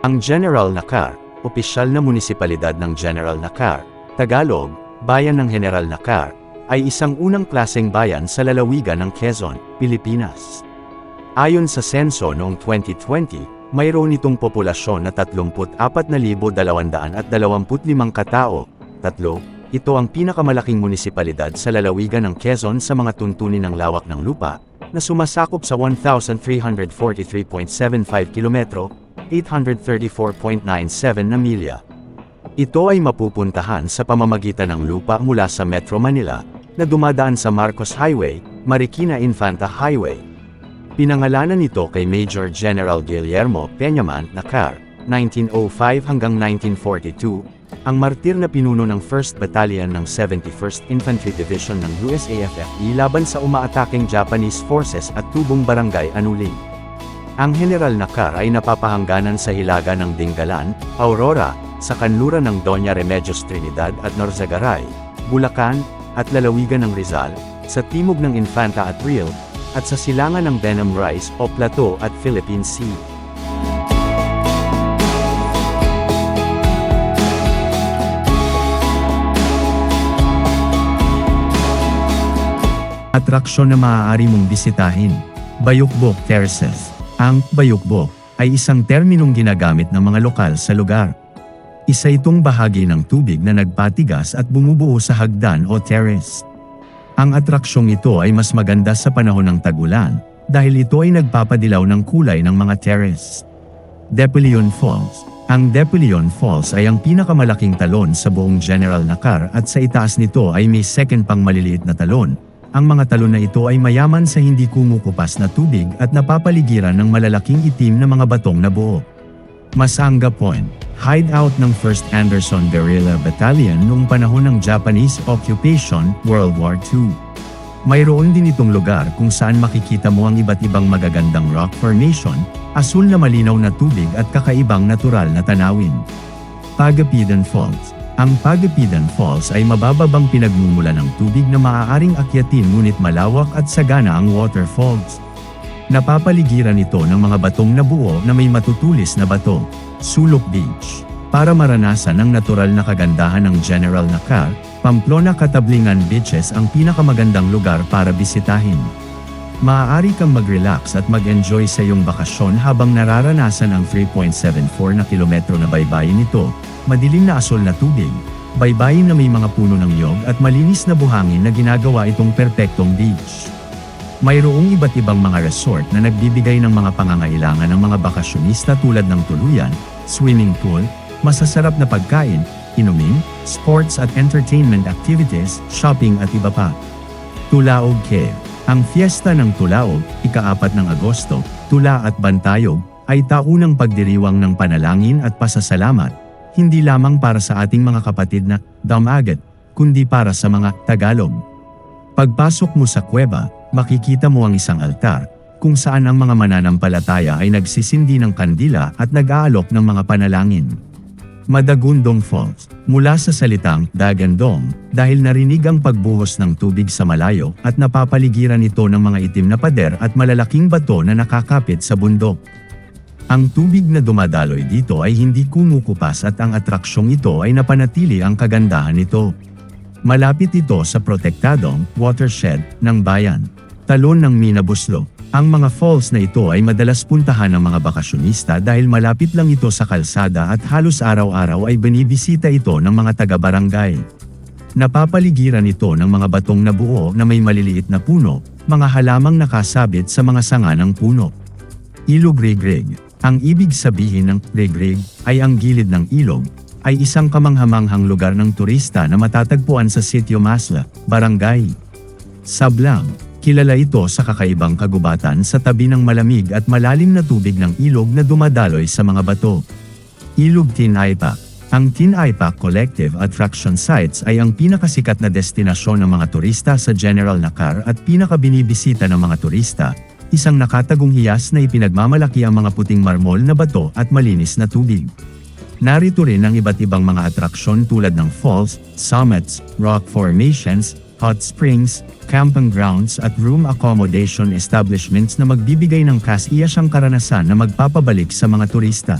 Ang General Nakar, opisyal na munisipalidad ng General Nakar, Tagalog, Bayan ng General Nakar, ay isang unang klaseng bayan sa lalawigan ng Quezon, Pilipinas. Ayon sa senso noong 2020, mayroon itong populasyon na 34,225 katao. Tatlo, ito ang pinakamalaking munisipalidad sa lalawigan ng Quezon sa mga tuntunin ng lawak ng lupa, na sumasakop sa 1,343.75 kilometro, 834.97 na milya. Ito ay mapupuntahan sa pamamagitan ng lupa mula sa Metro Manila, na dumadaan sa Marcos Highway, Marikina Infanta Highway. Pinangalanan ito kay Major General Guillermo Peñaman Nakar, 1905 hanggang 1942, ang martir na pinuno ng 1st Battalion ng 71st Infantry Division ng USAFFE laban sa umaataking Japanese forces at tubong barangay Anuling. Ang General Nakar ay napapahangganan sa hilaga ng Dingalan, Aurora, sa kanluran ng Doña Remedios Trinidad at Norzagaray, Bulacan, at lalawigan ng Rizal, sa timog ng Infanta at Real, at sa silangan ng Benham Rice o Plateau at Philippine Sea. Atraksyon na maaari mong bisitahin. Bayukbok Terraces. Ang Bayukbok ay isang terminong ginagamit ng mga lokal sa lugar. Isa itong bahagi ng tubig na nagpatigas at bumubuo sa hagdan o terrace. Ang atraksyong ito ay mas maganda sa panahon ng tagulan dahil ito ay nagpapadilaw ng kulay ng mga terrace. Depelion Falls Ang Depelion Falls ay ang pinakamalaking talon sa buong General Nakar at sa itaas nito ay may second pang maliliit na talon. Ang mga talon na ito ay mayaman sa hindi kumukupas na tubig at napapaligiran ng malalaking itim na mga batong na buo. Masanga Point, hideout ng 1st Anderson Guerrilla Battalion noong panahon ng Japanese occupation, World War II. Mayroon din itong lugar kung saan makikita mo ang iba't ibang magagandang rock formation, asul na malinaw na tubig at kakaibang natural na tanawin. Pagapidan Falls Ang Pagapidan Falls ay mabababang pinagmumula ng tubig na maaaring akyatin ngunit malawak at sagana ang waterfalls. Napapaligiran ito ng mga batong nabuo na may matutulis na bato, Sulok Beach. Para maranasan ang natural na kagandahan ng General Nakar, Pamplona Katablingan Beaches ang pinakamagandang lugar para bisitahin. Maaari kang mag-relax at mag-enjoy sa iyong bakasyon habang nararanasan ang 3.74 na kilometro na baybayin nito, madilim na asol na tubig, baybayin na may mga puno ng yog at malinis na buhangin na ginagawa itong perpektong beach. Mayroong iba't ibang mga resort na nagbibigay ng mga pangangailangan ng mga bakasyonista tulad ng tuluyan, swimming pool, masasarap na pagkain, inumin, sports at entertainment activities, shopping at iba pa. Tulaog Cave Ang fiesta ng Tulaog, ika-apat ng Agosto, Tula at Bantayog, ay taunang pagdiriwang ng panalangin at pasasalamat, hindi lamang para sa ating mga kapatid na Damagat, kundi para sa mga Tagalog. Pagpasok mo sa kuweba, makikita mo ang isang altar, kung saan ang mga mananampalataya ay nagsisindi ng kandila at nag-aalok ng mga panalangin. Madagundong Falls, mula sa salitang Dagandong, dahil narinig ang pagbuhos ng tubig sa malayo at napapaligiran ito ng mga itim na pader at malalaking bato na nakakapit sa bundok. Ang tubig na dumadaloy dito ay hindi kumukupas at ang atraksyong ito ay napanatili ang kagandahan nito. Malapit ito sa protektadong watershed ng bayan. Talon ng Minabuslo. Ang mga falls na ito ay madalas puntahan ng mga bakasyonista dahil malapit lang ito sa kalsada at halos araw-araw ay binibisita ito ng mga taga-barangay. Napapaligiran ito ng mga batong nabuo na may maliliit na puno, mga halamang nakasabit sa mga sanga ng puno. Ilog Regreg Ang ibig sabihin ng regrig ay ang gilid ng ilog, ay isang kamanghamanghang lugar ng turista na matatagpuan sa Sitio Masla, Barangay. Sablang, kilala ito sa kakaibang kagubatan sa tabi ng malamig at malalim na tubig ng ilog na dumadaloy sa mga bato. Ilog Tinaypak Ang Tinaypak Collective Attraction Sites ay ang pinakasikat na destinasyon ng mga turista sa General Nakar at pinakabinibisita ng mga turista, isang nakatagong hiyas na ipinagmamalaki ang mga puting marmol na bato at malinis na tubig. Narito rin ang iba't ibang mga atraksyon tulad ng falls, summits, rock formations, hot springs, camping grounds at room accommodation establishments na magbibigay ng kasiyasyang karanasan na magpapabalik sa mga turista.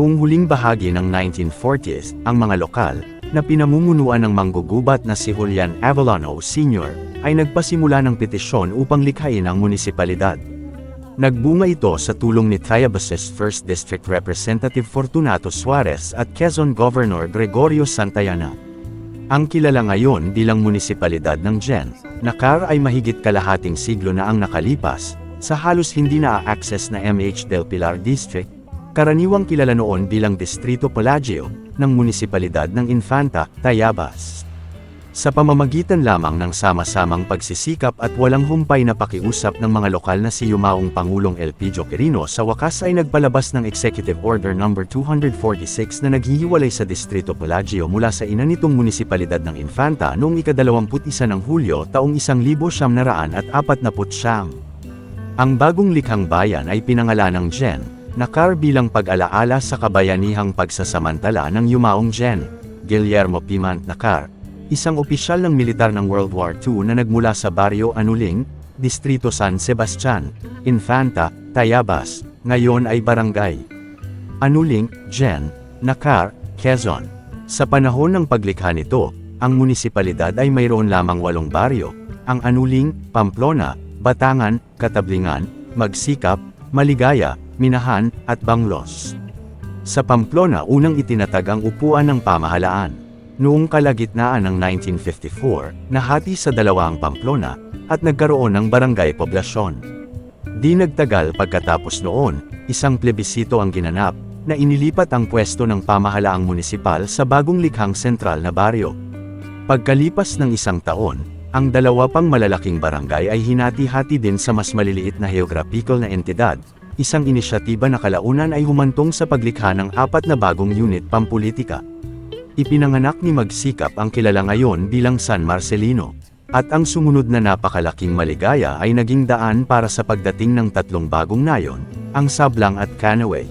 Noong huling bahagi ng 1940s, ang mga lokal, na pinamumunuan ng manggugubat na si Julian Avellano Sr., ay nagpasimula ng petisyon upang likhain ang munisipalidad. Nagbunga ito sa tulong ni Tayabas's 1st District Representative Fortunato Suarez at Quezon Governor Gregorio Santayana. Ang kilala ngayon bilang munisipalidad ng Gen, Nakar ay mahigit kalahating siglo na ang nakalipas, sa halos hindi na-access na MH del Pilar District, karaniwang kilala noon bilang Distrito Palagio, ng munisipalidad ng Infanta, Tayabas. Sa pamamagitan lamang ng sama-samang pagsisikap at walang humpay na pakiusap ng mga lokal na si Yumaong Pangulong Elpidio Quirino sa wakas ay nagpalabas ng Executive Order No. 246 na naghihiwalay sa Distrito Palagio mula sa ina nitong munisipalidad ng Infanta noong ika-21 ng Hulyo taong 1949. Ang bagong likhang bayan ay pinangalan ng Gen, Nakar bilang pag-alaala sa kabayanihang pagsasamantala ng Yumaong Gen, Guillermo Pimant Nakar, isang opisyal ng militar ng World War II na nagmula sa Barrio Anuling, Distrito San Sebastian, Infanta, Tayabas, ngayon ay barangay. Anuling, Gen, Nakar, Quezon. Sa panahon ng paglikha nito, ang munisipalidad ay mayroon lamang walong baryo, ang Anuling, Pamplona, Batangan, Katablingan, Magsikap, Maligaya, Minahan, at Banglos. Sa Pamplona unang itinatag ang upuan ng pamahalaan. Noong kalagitnaan ng 1954, nahati sa dalawang Pamplona, at nagkaroon ng barangay poblasyon. Di nagtagal pagkatapos noon, isang plebisito ang ginanap, na inilipat ang pwesto ng pamahalaang munisipal sa bagong likhang sentral na baryo. Pagkalipas ng isang taon, ang dalawa pang malalaking barangay ay hinati-hati din sa mas maliliit na geographical na entidad, isang inisyatiba na kalaunan ay humantong sa paglikha ng apat na bagong unit pampolitika. Ipinanganak ni Magsikap ang kilala ngayon bilang San Marcelino. At ang sumunod na napakalaking maligaya ay naging daan para sa pagdating ng tatlong bagong nayon, ang Sablang at Canaway.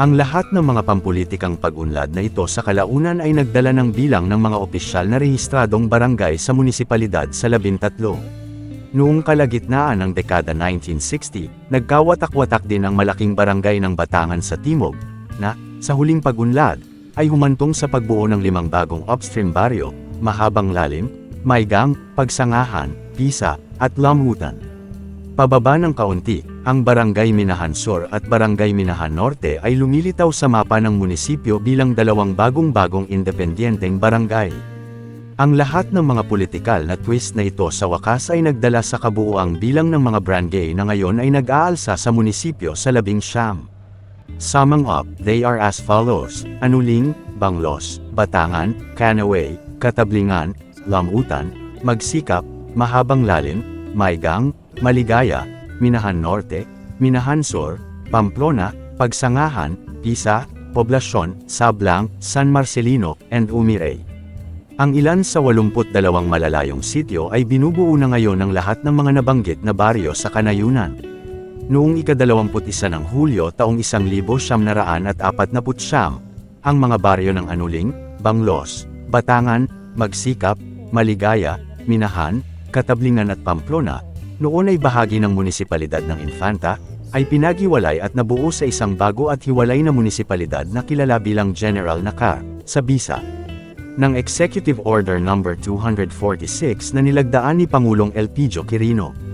Ang lahat ng mga pampulitikang pag-unlad na ito sa kalaunan ay nagdala ng bilang ng mga opisyal na rehistradong barangay sa munisipalidad sa labintatlo. Noong kalagitnaan ng dekada 1960, nagkawatak-watak din ang malaking barangay ng Batangan sa Timog, na, sa huling pag-unlad, ay humantong sa pagbuo ng limang bagong upstream baryo, Mahabang Lalim, Maigang, Pagsangahan, Pisa, at Lamutan. Pababa ng kaunti, ang Barangay Minahan Sur at Barangay Minahan Norte ay lumilitaw sa mapa ng munisipyo bilang dalawang bagong-bagong independenteng barangay. Ang lahat ng mga politikal na twist na ito sa wakas ay nagdala sa kabuuang bilang ng mga barangay na ngayon ay nag-aalsa sa munisipyo sa labing siyam. Summing up, they are as follows, Anuling, Banglos, Batangan, Canaway, Katablingan, Lamutan, Magsikap, Mahabang Lalim, Maigang, Maligaya, Minahan Norte, Minahan Sur, Pamplona, Pagsangahan, Pisa, Poblasyon, Sablang, San Marcelino, and Umiray. Ang ilan sa 82 malalayong sityo ay binubuo na ngayon ng lahat ng mga nabanggit na baryo sa kanayunan. Noong ika-21 ng Hulyo taong 1949, ang mga baryo ng Anuling, Banglos, Batangan, Magsikap, Maligaya, Minahan, Katablingan at Pamplona, noon ay bahagi ng munisipalidad ng Infanta, ay pinaghiwalay at nabuo sa isang bago at hiwalay na munisipalidad na kilala bilang General Nakar, sa Bisa. Ng Executive Order No. 246 na nilagdaan ni Pangulong Elpidio Quirino.